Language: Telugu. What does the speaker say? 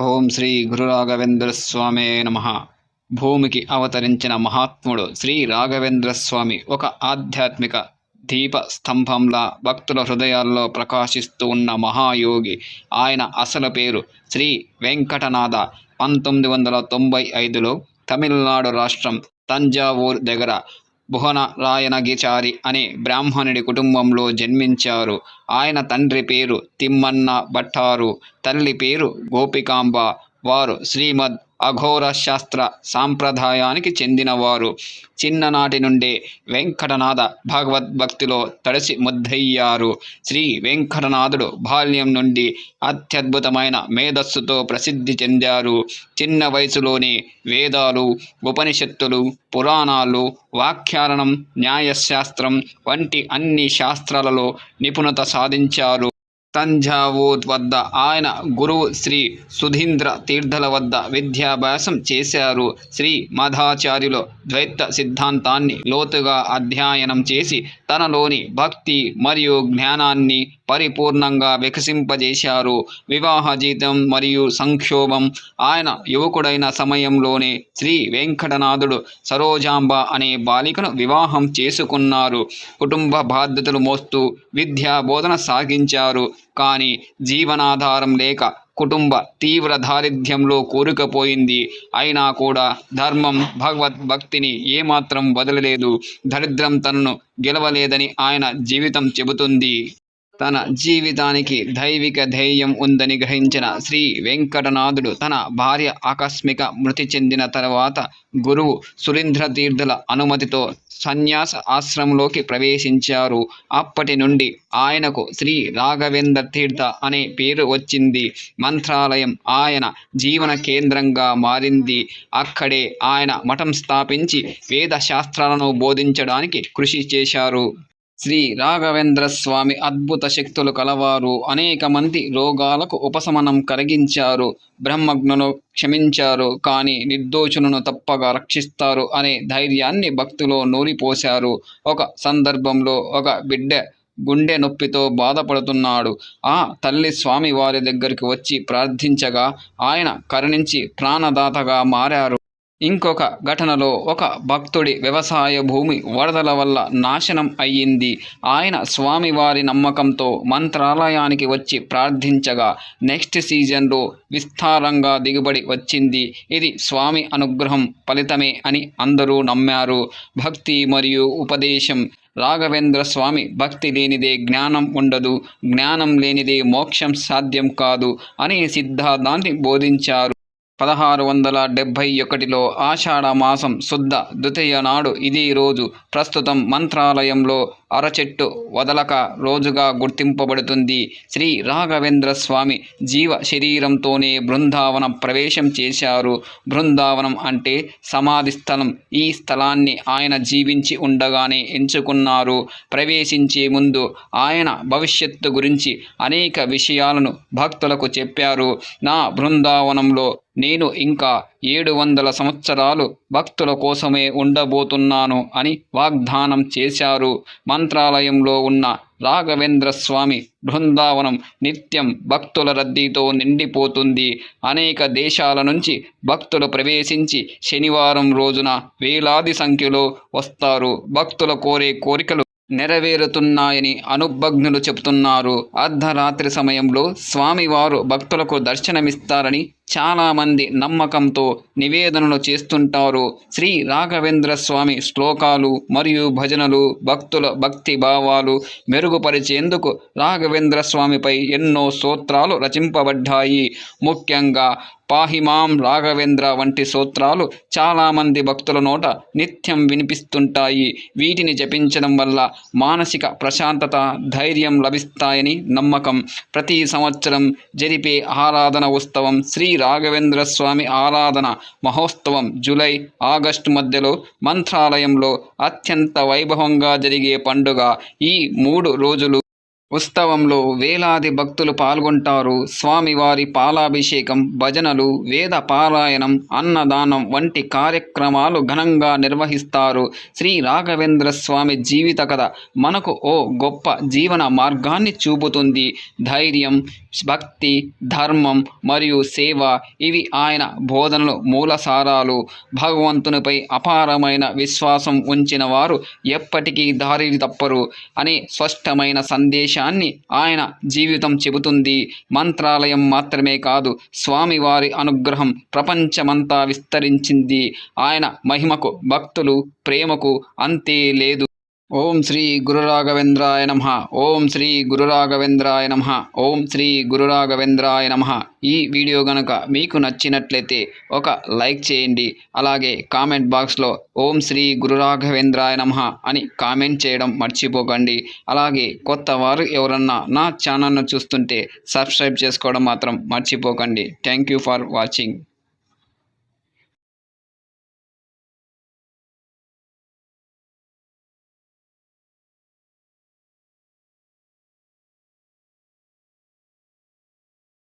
ఓం శ్రీ గురు రాఘవేంద్ర స్వామి నమ. భూమికి అవతరించిన మహాత్ముడు శ్రీ రాఘవేంద్ర స్వామి ఒక ఆధ్యాత్మిక దీప స్తంభంలా భక్తుల హృదయాల్లో ప్రకాశిస్తూ ఉన్న మహాయోగి. ఆయన అసలు పేరు శ్రీ వెంకటనాథ. పంతొమ్మిది వందల తొంభై ఐదులో తమిళనాడు రాష్ట్రం తంజావూర్ దగ్గర భువనరాయణగిచారి అనే బ్రాహ్మణుడి కుటుంబంలో జన్మించారు. ఆయన తండ్రి పేరు తిమ్మన్న భట్టారు తల్లి పేరు గోపికాంబ వారు శ్రీమద్ అఘోర శాస్త్ర సాంప్రదాయానికి చెందినవారు. చిన్ననాటి నుండే వెంకటనాథ భగవద్భక్తిలో తడిసి ముద్దయ్యారు. శ్రీ వెంకటనాథుడు బాల్యం నుండి అత్యద్భుతమైన మేధస్సుతో ప్రసిద్ధి చెందారు. చిన్న వయసులోనే వేదాలు ఉపనిషత్తులు పురాణాలు వాఖ్యానం న్యాయశాస్త్రం వంటి అన్ని శాస్త్రాలలో నిపుణత సాధించారు. తంజావూర్ వద్ద ఆయన గురువు శ్రీ సుధీంద్ర తీర్థల వద్ద విద్యాభ్యాసం చేశారు. శ్రీ మధాచార్యులు ద్వైత సిద్ధాంతాన్ని లోతుగా అధ్యయనం చేసి తనలోని భక్తి మరియు జ్ఞానాన్ని పరిపూర్ణంగా వికసింపజేశారు. వివాహ జీతం మరియు సంక్షోభం. ఆయన యువకుడైన సమయంలోనే శ్రీ వెంకటనాథుడు సరోజాంబ అనే బాలికను వివాహం చేసుకున్నారు. కుటుంబ బాధ్యతలు మోస్తూ విద్యా బోధన సాగించారు. కానీ జీవనాధారం లేక కుటుంబ తీవ్ర దారిద్ర్యంలో కోరుకపోయింది. అయినా కూడా ధర్మం భగవద్భక్తిని ఏమాత్రం వదలలేదు. దరిద్రం తనను గెలవలేదని ఆయన జీవితం చెబుతుంది. తన జీవితానికి దైవిక ధైర్యం ఉందని గ్రహించిన శ్రీ వెంకటనాథుడు తన భార్య ఆకస్మిక మృతి చెందిన తర్వాత గురువు సురేంద్ర తీర్థుల అనుమతితో సన్యాస ఆశ్రమంలోకి ప్రవేశించారు. అప్పటి నుండి ఆయనకు శ్రీ రాఘవేంద్ర తీర్థ అనే పేరు వచ్చింది. మంత్రాలయం ఆయన జీవన కేంద్రంగా మారింది. అక్కడే ఆయన మఠం స్థాపించి వేద శాస్త్రాలను బోధించడానికి కృషి చేశారు. శ్రీ రాఘవేంద్ర స్వామి అద్భుత శక్తులు కలవారు. అనేక మంది రోగాలకు ఉపశమనం కలిగించారు. బ్రహ్మజ్ఞను క్షమించారు. కానీ నిర్దోషులను తప్పగా రక్షిస్తారు అనే ధైర్యాన్ని భక్తిలో నూరిపోశారు ఒక సందర్భంలో ఒక బిడ్డ గుండె నొప్పితో బాధపడుతున్నాడు. ఆ తల్లి స్వామి వారి దగ్గరికి వచ్చి ప్రార్థించగా ఆయన కరుణించి ప్రాణదాతగా మారారు. ఇంకొక ఘటనలో ఒక భక్తుడి వ్యవసాయ భూమి వరదల వల్ల నాశనం అయ్యింది. ఆయన స్వామివారి నమ్మకంతో మంత్రాలయానికి వచ్చి ప్రార్థించగా నెక్స్ట్ సీజన్లో విస్తారంగా దిగుబడి వచ్చింది. ఇది స్వామి అనుగ్రహం ఫలితమే అని అందరూ నమ్మారు. భక్తి మరియు ఉపదేశం. రాఘవేంద్ర స్వామి భక్తి లేనిదే జ్ఞానం ఉండదు. జ్ఞానం లేనిదే మోక్షం సాధ్యం కాదు అనే సిద్ధాంతాన్ని బోధించారు. పదహారు వందల డెబ్భై ఒకటిలో ఆషాఢ మాసం శుద్ధ ద్వితీయ నాడు ఇదే రోజు ప్రస్తుతం మంత్రాలయంలో అరచెట్టు వదలక రోజుగా గుర్తింపబడుతుంది. శ్రీ రాఘవేంద్ర స్వామి జీవ శరీరంతోనే బృందావనం ప్రవేశం చేశారు. బృందావనం అంటే సమాధి స్థలం. ఈ స్థలాన్ని ఆయన జీవించి ఉండగానే ఎంచుకున్నారు. ప్రవేశించే ముందు ఆయన భవిష్యత్తు గురించి అనేక విషయాలను భక్తులకు చెప్పారు. నా బృందావనంలో నేను ఇంకా ఏడు వందల సంవత్సరాలు భక్తుల కోసమే ఉండబోతున్నాను అని వాగ్దానం చేశారు. మంత్రాలయంలో ఉన్న రాఘవేంద్ర స్వామి బృందావనం నిత్యం భక్తుల రద్దీతో నిండిపోతుంది. అనేక దేశాల నుంచి భక్తులు ప్రవేశించి శనివారం రోజున వేలాది సంఖ్యలో వస్తారు. భక్తుల కోరే కోరికలు నెరవేరుతున్నాయని అనుభజ్ఞులు చెబుతున్నారు అర్ధరాత్రి సమయంలో స్వామివారు భక్తులకు దర్శనమిస్తారని చాలామంది నమ్మకంతో నివేదనలు చేస్తుంటారు. శ్రీ రాఘవేంద్ర స్వామి శ్లోకాలు మరియు భజనలు భక్తుల భక్తి భావాలు మెరుగుపరిచేందుకు రాఘవేంద్ర స్వామిపై ఎన్నో సూత్రాలు రచింపబడ్డాయి. ముఖ్యంగా పాహిమాం రాఘవేంద్ర వంటి సూత్రాలు చాలామంది భక్తుల నోట నిత్యం వినిపిస్తుంటాయి. వీటిని జపించడం వల్ల మానసిక ప్రశాంతత ధైర్యం లభిస్తాయని నమ్మకం. ప్రతి సంవత్సరం జరిపే ఆరాధన ఉత్సవం శ్రీ రాఘవేంద్ర స్వామి ఆరాధన మహోత్సవం జూలై ఆగస్టు మధ్యలో మంత్రాలయంలో అత్యంత వైభవంగా జరిగే పండుగ. ఈ మూడు రోజులు ఉత్సవంలో వేలాది భక్తులు పాల్గొంటారు. స్వామివారి పాలాభిషేకం భజనలు వేద పారాయణం అన్నదానం వంటి కార్యక్రమాలు ఘనంగా నిర్వహిస్తారు. శ్రీ రాఘవేంద్ర స్వామి జీవిత కథ మనకు ఓ గొప్ప జీవన మార్గాన్ని చూపుతుంది. ధైర్యం భక్తి ధర్మం మరియు సేవ ఇవి ఆయన బోధనలు మూలసారాలు భగవంతునిపై అపారమైన విశ్వాసం ఉంచిన వారు ఎప్పటికీ దారి తప్పరు. అనే స్పష్టమైన సందేశం సందేశాన్ని ఆయన జీవితం చెబుతుంది. మంత్రాలయం మాత్రమే కాదు స్వామివారి అనుగ్రహం ప్రపంచమంతా విస్తరించింది. ఆయన మహిమకు భక్తులు ప్రేమకు అంతే లేదు. ఓం శ్రీ గురు రాఘవేంద్రాయ నమ. ఓం శ్రీ గురు రాఘవేంద్రాయ నమ. ఓం శ్రీ గురు రాఘవేంద్రాయ నమ. ఈ వీడియో గనక మీకు నచ్చినట్లయితే ఒక లైక్ చేయండి. అలాగే కామెంట్ బాక్స్లో ఓం శ్రీ గురు రాఘవేంద్రాయ నమ అని కామెంట్ చేయడం మర్చిపోకండి. అలాగే కొత్త వారు ఎవరన్నా నా ఛానల్ను చూస్తుంటే సబ్స్క్రైబ్ చేసుకోవడం మాత్రం మర్చిపోకండి. Thank you for watching.